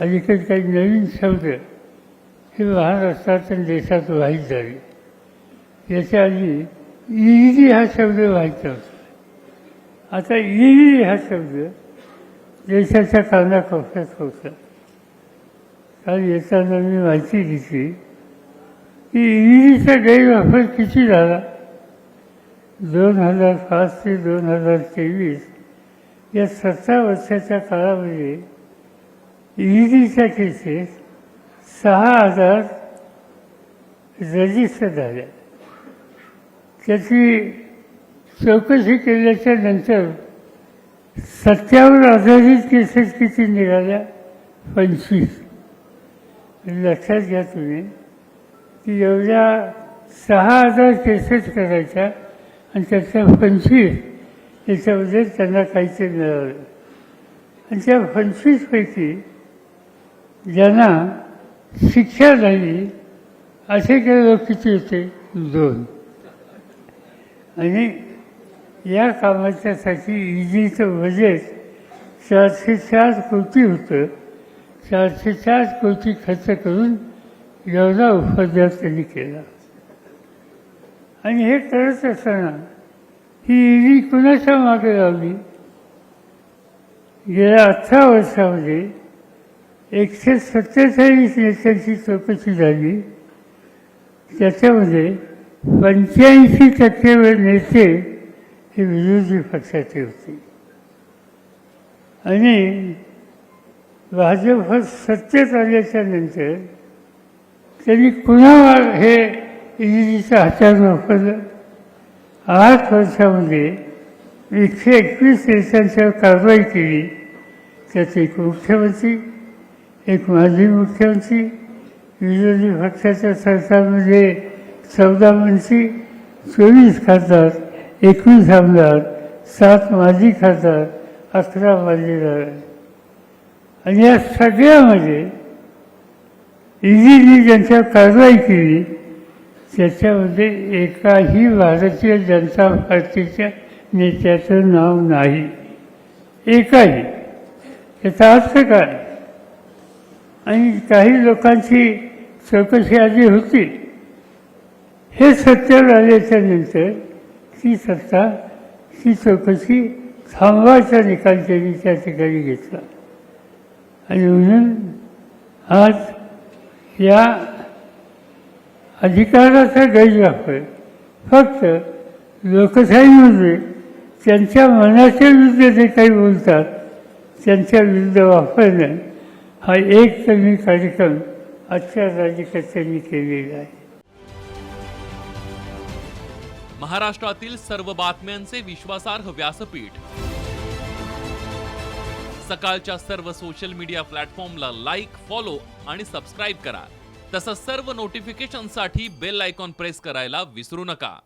अलीकडे काही नवीन शब्द हे महाराष्ट्रात आणि देशात वाहीत झाले याच्या आधी ईडी हा शब्द व्हायचा होता. आता ईडी हा शब्द देशाच्या कानाकोपऱ्यात होता. काल येताना मी माहिती घेतली की ईडीचा गैरवापर किती झाला? दोन हजार पाच ते दोन हजार तेवीस या सतरा वर्षाच्या काळामध्ये ईडीच्या केसेस सहा हजार रजिस्टर झाल्या त्याची चौकशी केल्याच्यानंतर सत्यावर आधारित केसेस किती निघाल्या? पंचवीस. लक्षात घ्या तुम्ही. की एवढ्या सहा हजार केसेस करायच्या आणि त्याच्या पंचवीस याच्यामध्ये त्यांना काहीतरी मिळालं. आणि त्या पंचवीसपैकी ज्यांना शिक्षा झाली असे काही लोक किती होते दोन. आणि या कामाच्यासाठी इजीचं बजेट चारशे चार कोटी होतं. चारशे चार कोटी खर्च करून एवढा उपद्रव त्यांनी केला. आणि हे करत असताना ही ईडी कुणाच्या मागे लावली? गेल्या अठरा वर्षामध्ये एकशे सत्तेचाळीस नेत्यांची चौकशी झाली. त्याच्यामध्ये पंच्याऐंशी टक्के वेळ नेते हे विरोधी पक्षाचे होते. आणि भाजप सत्तेत आल्याच्यानंतर त्यांनी पुन्हा हे ईडीचं हातात वापरलं. आठ वर्षामध्ये एकशे एकवीस देशांच्यावर कारवाई केली. त्यात एक मुख्यमंत्री एक माजी मुख्यमंत्री विरोधी पक्षाच्या सरकारमध्ये चौदा मंत्री चोवीस खासदार एकवीस आमदार सात माजी खासदार अकरा माजीदार आणि या सगळ्यामध्ये ईडीने ज्यांच्या कारवाई केली त्याच्यामध्ये एकाही भारतीय जनता पार्टीच्या नेत्याचं नाव नाही. एकाही. याचा अर्थ काय? आणि काही लोकांची चौकशी आधी होती. हे सत्यावर आल्याच्यानंतर ती सत्ता ती चौकशी थांबवायचा निकाल त्यांनी त्या ठिकाणी घेतला. आणि म्हणून आज या अधिकाराचा गैरवापर फक्त लोकशाहीमध्ये त्यांच्या मनाच्या विरुद्ध जे काही बोलतात त्यांच्या विरुद्ध वापरणं हा एक तरी कार्यक्रम आजच्या राज्यकर्त्यांनी केलेला आहे. महाराष्ट्रातील सर्व बातम्यांचे विश्वासार्ह व्यासपीठ. सकाळच्या सर्व सोशल मीडिया प्लॅटफॉर्मला लाईक फॉलो आणि सबस्क्राईब करा. तसंच सर्व नोटिफिकेशनसाठी बेल आयकॉन प्रेस करायला विसरू नका.